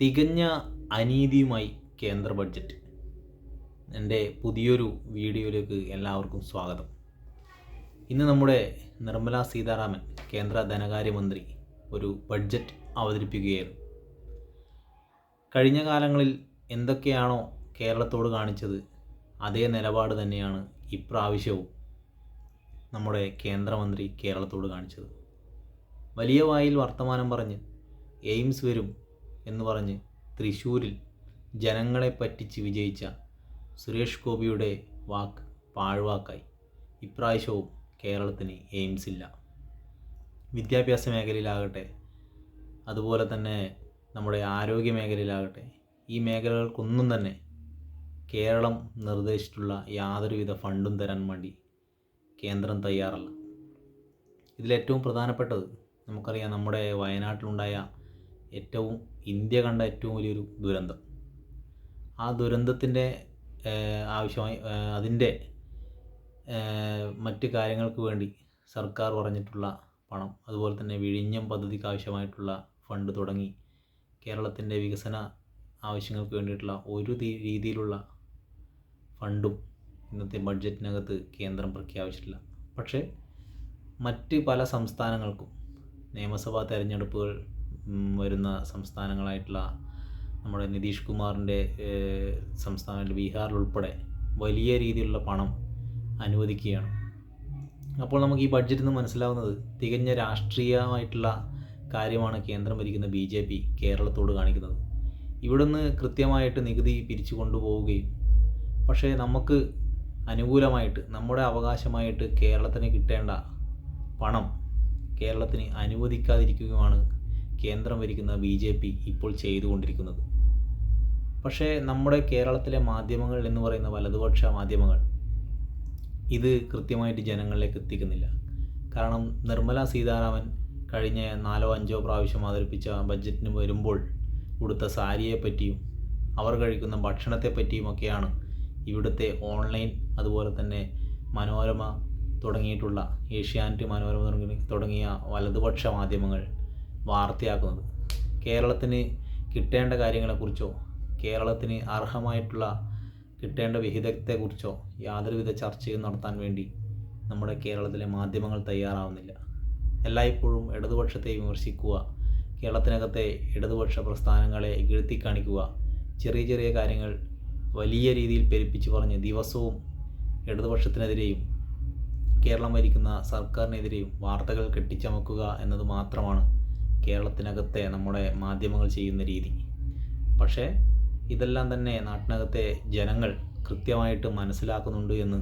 തികഞ്ഞ അനീതിയുമായി കേന്ദ്ര ബഡ്ജറ്റ്. എന്റെ പുതിയൊരു വീഡിയോയിലേക്ക് എല്ലാവർക്കും സ്വാഗതം. ഇന്ന് നമ്മുടെ നിർമ്മല സീതാരാമൻ കേന്ദ്ര ധനകാര്യമന്ത്രി ഒരു ബഡ്ജറ്റ് അവതരിപ്പിക്കുകയായിരുന്നു. കഴിഞ്ഞ കാലങ്ങളിൽ എന്തൊക്കെയാണോ കേരളത്തോട് കാണിച്ചത് അതേ നിലപാട് തന്നെയാണ് ഇപ്രാവശ്യവും നമ്മുടെ കേന്ദ്രമന്ത്രി കേരളത്തോട് കാണിച്ചത്. വലിയ വായിൽ വർത്തമാനം പറഞ്ഞ് എയിംസ് വരും എന്ന് പറഞ്ഞ് തൃശ്ശൂരിൽ ജനങ്ങളെ പറ്റിച്ച് വിജയിച്ച സുരേഷ് ഗോപിയുടെ വാക്ക് പാഴ്വാക്കായി. ഇപ്രാവശ്യവും കേരളത്തിന് എയിംസ് ഇല്ല. വിദ്യാഭ്യാസ മേഖലയിലാകട്ടെ അതുപോലെ തന്നെ നമ്മുടെ ആരോഗ്യ മേഖലയിലാകട്ടെ ഈ മേഖലകൾക്കൊന്നും തന്നെ കേരളം നിർദ്ദേശിച്ചിട്ടുള്ള യാതൊരുവിധ ഫണ്ടും തരാൻ വേണ്ടി കേന്ദ്രം തയ്യാറല്ല. ഇതിലേറ്റവും പ്രധാനപ്പെട്ടത് നമുക്കറിയാം നമ്മുടെ വയനാട്ടിലുണ്ടായ ഏറ്റവും ഇന്ത്യ കണ്ട ഏറ്റവും വലിയൊരു ദുരന്തം. ആ ദുരന്തത്തിന്റെ ആവശ്യമായി അതിന്റെ മറ്റ് കാര്യങ്ങൾക്ക് വേണ്ടി സർക്കാർ പറഞ്ഞിട്ടുള്ള പണം അതുപോലെ തന്നെ വിഴിഞ്ഞം പദ്ധതിക്ക് ആവശ്യമായിട്ടുള്ള ഫണ്ട് തുടങ്ങി കേരളത്തിന്റെ വികസന ആവശ്യങ്ങൾക്ക് വേണ്ടിയിട്ടുള്ള ഒരു രീതിയിലുള്ള ഫണ്ടും ഇന്നത്തെ ബഡ്ജറ്റിനകത്ത് കേന്ദ്രം പ്രഖ്യാപിച്ചിട്ടില്ല. പക്ഷേ മറ്റ് പല സംസ്ഥാനങ്ങൾക്കും നിയമസഭാ തെരഞ്ഞെടുപ്പുകൾ വരുന്ന സംസ്ഥാനങ്ങളായിട്ടുള്ള നമ്മുടെ നിതീഷ് കുമാറിന്റെ സംസ്ഥാനത്തിൽ ബീഹാറിലുൾപ്പെടെ വലിയ രീതിയിലുള്ള പണം അനുവദിക്കുകയാണ്. അപ്പോൾ നമുക്ക് ഈ ബഡ്ജറ്റിൽ നിന്ന് മനസ്സിലാവുന്നത് തികഞ്ഞ രാഷ്ട്രീയമായിട്ടുള്ള കാര്യമാണ് കേന്ദ്രം ഭരിക്കുന്ന ബി ജെ പി കേരളത്തോട് കാണിക്കുന്നത്. ഇവിടുന്ന് കൃത്യമായിട്ട് നികുതി പിരിച്ചു കൊണ്ടുപോവുകയും പക്ഷേ നമുക്ക് അനുകൂലമായിട്ട് നമ്മുടെ അവകാശമായിട്ട് കേരളത്തിന് കിട്ടേണ്ട പണം കേരളത്തിന് അനുവദിക്കാതിരിക്കുകയുമാണ് കേന്ദ്രം ഭരിക്കുന്ന ബി ജെ പി ഇപ്പോൾ ചെയ്തുകൊണ്ടിരിക്കുന്നത്. പക്ഷേ നമ്മുടെ കേരളത്തിലെ മാധ്യമങ്ങൾ എന്ന് പറയുന്ന വലതുപക്ഷ മാധ്യമങ്ങൾ ഇത് കൃത്യമായിട്ട് ജനങ്ങളിലേക്ക് എത്തിക്കുന്നില്ല. കാരണം നിർമ്മല സീതാരാമൻ കഴിഞ്ഞ നാലോ അഞ്ചോ പ്രാവശ്യം അവതരിപ്പിച്ച ബഡ്ജറ്റിന് വരുമ്പോൾ ഉടുത്ത സാരിയെപ്പറ്റിയും അവർ കഴിക്കുന്ന ഭക്ഷണത്തെപ്പറ്റിയുമൊക്കെയാണ് ഇവിടുത്തെ ഓൺലൈൻ അതുപോലെ തന്നെ മനോരമ തുടങ്ങിയിട്ടുള്ള ഏഷ്യാനെറ്റ് മനോരമ തുടങ്ങിയ വലതുപക്ഷ മാധ്യമങ്ങൾ വാർത്തയാക്കുന്നത്. കേരളത്തിന് കിട്ടേണ്ട കാര്യങ്ങളെക്കുറിച്ചോ കേരളത്തിന് അർഹമായിട്ടുള്ള കിട്ടേണ്ട വിഹിതത്തെക്കുറിച്ചോ യാതൊരുവിധ ചർച്ചയും നടത്താൻ വേണ്ടി നമ്മുടെ കേരളത്തിലെ മാധ്യമങ്ങൾ തയ്യാറാവുന്നില്ല. എല്ലായ്പ്പോഴും ഇടതുപക്ഷത്തെ വിമർശിക്കുക കേരളത്തിനകത്തെ ഇടതുപക്ഷ പ്രസ്ഥാനങ്ങളെ ഇകഴ്ത്തി കാണിക്കുക ചെറിയ ചെറിയ കാര്യങ്ങൾ വലിയ രീതിയിൽ പെരുപ്പിച്ച് പറഞ്ഞ് ദിവസവും ഇടതുപക്ഷത്തിനെതിരെയും കേരളം ഭരിക്കുന്ന സർക്കാരിനെതിരെയും വാർത്തകൾ കെട്ടിച്ചമക്കുക എന്നത് മാത്രമാണ് കേരളത്തിനകത്തെ നമ്മുടെ മാധ്യമങ്ങൾ ചെയ്യുന്ന രീതി. പക്ഷേ ഇതെല്ലാം തന്നെ നാട്ടിനകത്തെ ജനങ്ങൾ കൃത്യമായിട്ട് മനസ്സിലാക്കുന്നുണ്ട് എന്ന്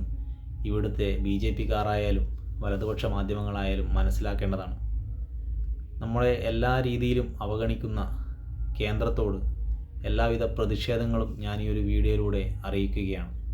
ഇവിടുത്തെ ബി ജെ പിക്കാരായാലും വലതുപക്ഷ മാധ്യമങ്ങളായാലും മനസ്സിലാക്കേണ്ടതാണ്. നമ്മളെ എല്ലാ രീതിയിലും അവഗണിക്കുന്ന കേന്ദ്രത്തോട് എല്ലാവിധ പ്രതിഷേധങ്ങളും ഞാൻ ഈ ഒരു വീഡിയോയിലൂടെ അറിയിക്കുകയാണ്.